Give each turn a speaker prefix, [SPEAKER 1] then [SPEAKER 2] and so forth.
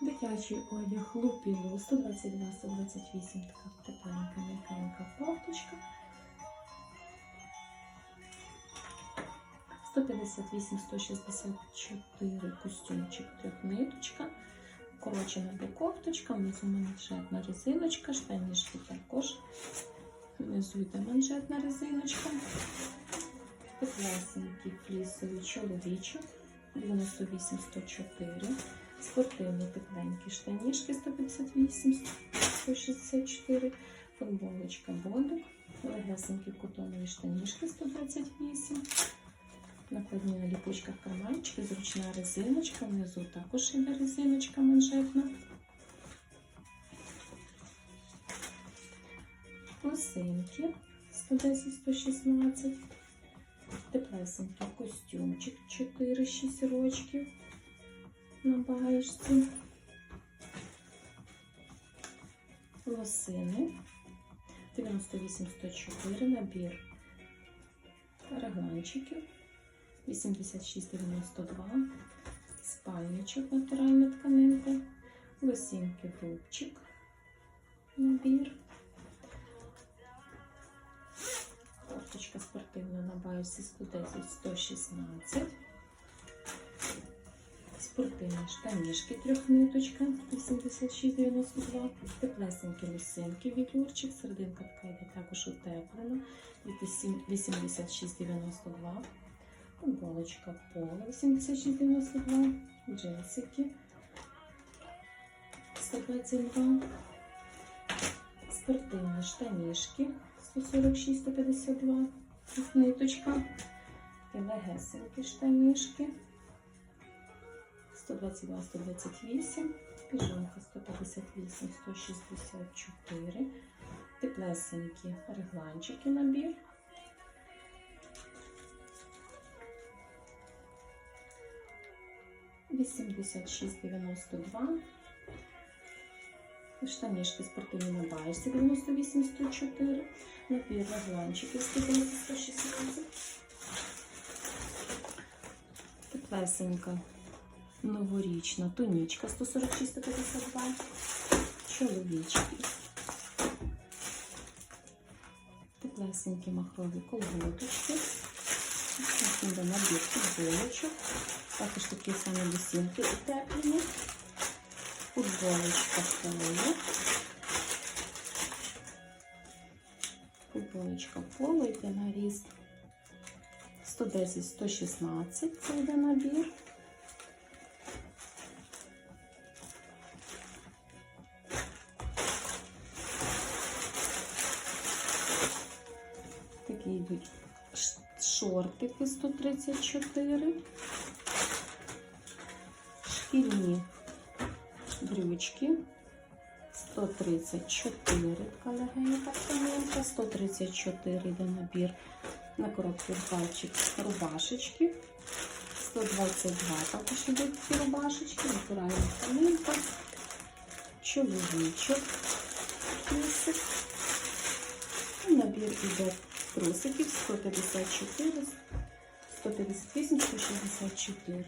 [SPEAKER 1] Дитячий одяг лупілу 122, 128, така тепленька, м'якенька кофточка. 158, 164 костюмчик, трьохниточка, корочена до кофточка, внизу манжетна резиночка, штанішки також. Внизу йде манжетна резиночка. Теплесенький флісовий чоловічок 98 104. Спортивні тепленькі штанішки 158 164. Футболочка бодик. Легесенькі котонові штанішки 128. Накладні на ліпучках карманчики, зручна резиночка, внизу також іде резиночка манжетна. Лосинки 110-116. Теплесенький костюмчик 4-6 рочків на. Лосини 98-104 набір регланчиків 86-92 спальничок натуральна тканинка, лосінки рубчик набір. Кофточка спортивна на байсі 110-116. Спортивні штанішки трьохниточка 86-92. Теплесенькі лосинки вілюрчик. Серединка така також утеплена від 86-92. Футболочка поло 86-92. Джинсики 122. Спортивні штанішки 146-152. Ниточка. І легесенькі штанішки. 122-128, піжамка 158-164, теплесенькі регланчики набір. Вісімдесят шість дев'яносто спортивні на байсі 98-104, набір регланчиків 110-116. Теплесенька новорічна тонічка 146-152, чоловічки, теплесенькі махрові колготочки, іде набір футболочок, також такі самі лосінки утеплені, футболочка поло, футболочка поло йде на ріст 110-116, це йде набір. Ш- шортики 134, шкільні брючки 134, така легенька тканинка, 134 йде набір на короткий пальчик рубашечки, 122 також йдуть ці рубашечки, натуральна тканинка, чоловічок, кисик. І Набір іде трусиків 154, 158, 164.